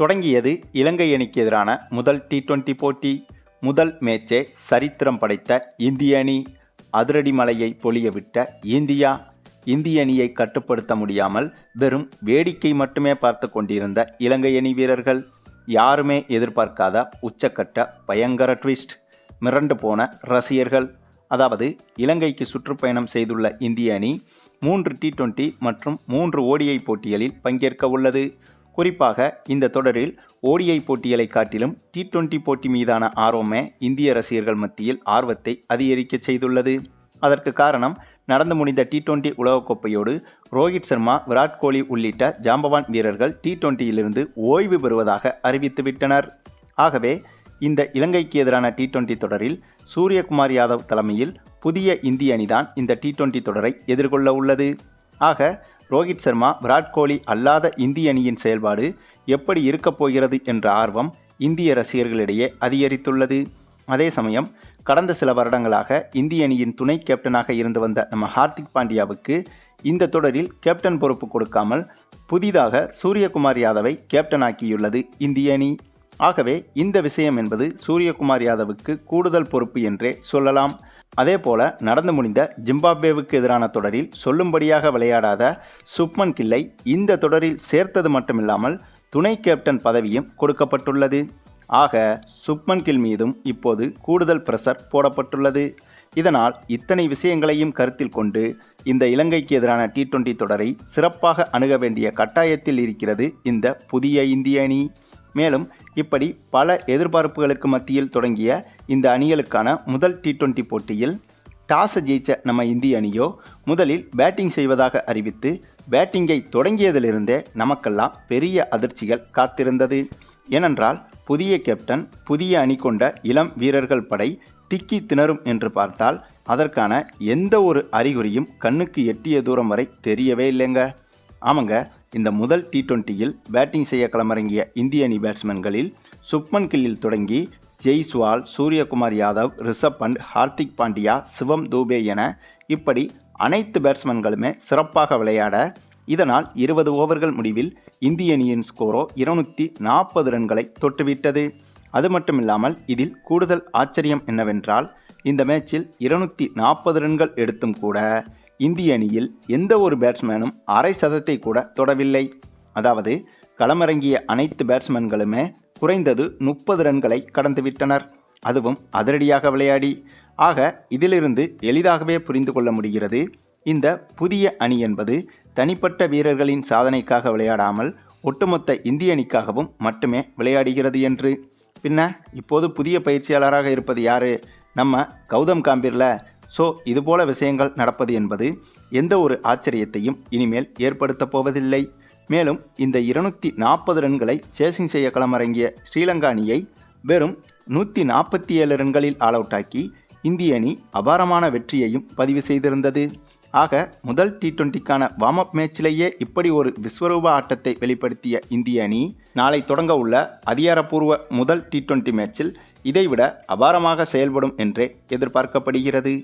தொடங்கியது இலங்கை அணிக்கு எதிரான முதல் டி டுவெண்டி போட்டி. முதல் மேட்சே சரித்திரம் படைத்த இந்திய அணி அதிரடி மலையை பொழியவிட்ட இந்தியா. இந்திய அணியை கட்டுப்படுத்த முடியாமல் வெறும் வேடிக்கை மட்டுமே பார்த்து கொண்டிருந்த இலங்கை அணி வீரர்கள் யாருமே எதிர்பார்க்காத உச்சக்கட்ட பயங்கர ட்விஸ்ட் மிரண்டு போன ரசிகர்கள் அதாவது இலங்கைக்கு சுற்றுப்பயணம் செய்துள்ள இந்திய அணி மூன்று டி டுவெண்டி மற்றும் மூன்று ஓடிஐ போட்டிகளில் பங்கேற்க உள்ளது. குறிப்பாக இந்த தொடரில் ஓடிஐ போட்டிகளை காட்டிலும் டி டுவெண்டி போட்டி மீதான ஆர்வமே இந்திய ரசிகர்கள் மத்தியில் ஆர்வத்தை அதிகரிக்க செய்துள்ளது. அதற்கு காரணம் நடந்து முடிந்த டி டுவெண்டி உலகக்கோப்பையோடு ரோஹித் சர்மா விராட் கோலி உள்ளிட்ட ஜாம்பவான் வீரர்கள் டி டுவெண்டியிலிருந்து ஓய்வு பெறுவதாக அறிவித்துவிட்டனர் ஆகவே இந்த இலங்கைக்கு எதிரான டி டுவெண்டி தொடரில் சூரியகுமார் யாதவ் தலைமையில் புதிய இந்திய அணிதான் இந்த டி டுவெண்டி தொடரை எதிர்கொள்ள உள்ளது. ஆக ரோஹித் சர்மா விராட் கோலி அல்லாத இந்திய அணியின் செயல்பாடு எப்படி இருக்கப் போகிறது என்ற ஆர்வம் இந்திய ரசிகர்களிடையே அதிகரித்துள்ளது. அதே சமயம் கடந்த சில வருடங்களாக இந்திய அணியின் துணை கேப்டனாக இருந்து வந்த நம்ம ஹார்திக் பாண்டியாவுக்கு இந்த தொடரில் கேப்டன் பொறுப்பு கொடுக்காமல் புதிதாக சூரியகுமார் யாதவை கேப்டனாக்கியுள்ளது இந்திய அணி. ஆகவே இந்த விஷயம் என்பது சூரியகுமார் யாதவுக்கு கூடுதல் பொறுப்பு என்றே சொல்லலாம். அதேபோல நடந்து முடிந்த ஜிம்பாப்வேவுக்கு எதிரான தொடரில் சொல்லும்படியாக விளையாடாத சுப்மன் கில்லை இந்த தொடரில் சேர்த்தது மட்டுமில்லாமல் துணை கேப்டன் பதவியும் கொடுக்கப்பட்டுள்ளது. ஆக சுப்மன் கில் மீதும் இப்போது கூடுதல் பிரஷர் போடப்பட்டுள்ளது. இதனால் இத்தனை விஷயங்களையும் கருத்தில் கொண்டு இந்த இலங்கைக்கு எதிரான டி டுவெண்டி தொடரை சிறப்பாக அணுக வேண்டிய கட்டாயத்தில் இருக்கிறது இந்த புதிய இந்திய அணி. மேலும் இப்படி பல எதிர்பார்ப்புகளுக்கு மத்தியில் தொடங்கிய இந்த அணிகளுக்கான முதல் டி டுவெண்ட்டி போட்டியில் டாஸ் ஜெயிச்ச நம்ம இந்திய அணியோ முதலில் பேட்டிங் செய்வதாக அறிவித்து பேட்டிங்கை தொடங்கியதிலிருந்தே நமக்கெல்லாம் பெரிய அதிர்ச்சிகள் காத்திருந்தது. ஏனென்றால் புதிய கேப்டன் புதிய அணி கொண்ட இளம் வீரர்கள் படை திக்கி திணறும் என்று பார்த்தால் அதற்கான எந்த ஒரு அறிகுறியும் கண்ணுக்கு எட்டிய தூரம் வரை தெரியவே இல்லைங்க. ஆமாங்க இந்த முதல் டி டுவெண்ட்டியில் பேட்டிங் செய்ய களமிறங்கிய இந்திய அணி பேட்ஸ்மேன்களில் சுப்மன் கில்லில் தொடங்கி ஜெய்ஸ்வால் சூரியகுமார் யாதவ் ரிஷப் பண்ட் ஹார்திக் பாண்டியா சிவம் தூபே என இப்படி அனைத்து பேட்ஸ்மேன்களுமே சிறப்பாக விளையாட இதனால் இருபது ஓவர்கள் முடிவில் இந்திய அணியின் ஸ்கோரோ இருநூற்றி நாற்பது ரன்களை தொட்டுவிட்டது. அது மட்டுமில்லாமல் இதில் கூடுதல் ஆச்சரியம் என்னவென்றால் இந்த மேட்சில் இருநூற்றி நாற்பது ரன்கள் எடுத்தும் கூட இந்திய அணியில் எந்த ஒரு பேட்ஸ்மேனும் அரை சதத்தை கூட தொடவில்லை. அதாவது களமிறங்கிய அனைத்து பேட்ஸ்மேன்களுமே குறைந்தது முப்பது ரன்களை கடந்துவிட்டனர் அதுவும் அதிரடியாக விளையாடி. ஆக இதிலிருந்து எளிதாகவே புரிந்து கொள்ள முடிகிறது. இந்த புதிய அணி என்பது தனிப்பட்ட வீரர்களின் சாதனைக்காக விளையாடாமல் ஒட்டுமொத்த இந்திய அணிக்காகவும் மட்டுமே விளையாடுகிறது என்று. பின்ன இப்போது புதிய பயிற்சியாளராக இருப்பது யாரு? நம்ம கௌதம் காம்பீர்ல. ஸோ இதுபோல விஷயங்கள் நடப்பது என்பது எந்த ஒரு ஆச்சரியத்தையும் இனிமேல் ஏற்படுத்தப் போவதில்லை. மேலும் இந்த இருநூற்றி நாற்பது ரன்களை சேசிங் செய்ய களமிறங்கிய ஸ்ரீலங்கா அணியை வெறும் நூற்றி நாற்பத்தி ஏழு ரன்களில் ஆல் அவுட் ஆக்கி இந்திய அணி அபாரமான வெற்றியையும் பதிவு செய்திருந்தது. ஆக முதல் டி டுவெண்ட்டிக்கான வார்ம் அப் மேட்சிலேயே இப்படி ஒரு விஸ்வரூப ஆட்டத்தை வெளிப்படுத்திய இந்திய அணி நாளை தொடங்க உள்ள அதிகாரப்பூர்வ முதல் டி டுவெண்ட்டி மேட்சில் இதைவிட அபாரமாக செயல்படும் என்றே எதிர்பார்க்கப்படுகிறது.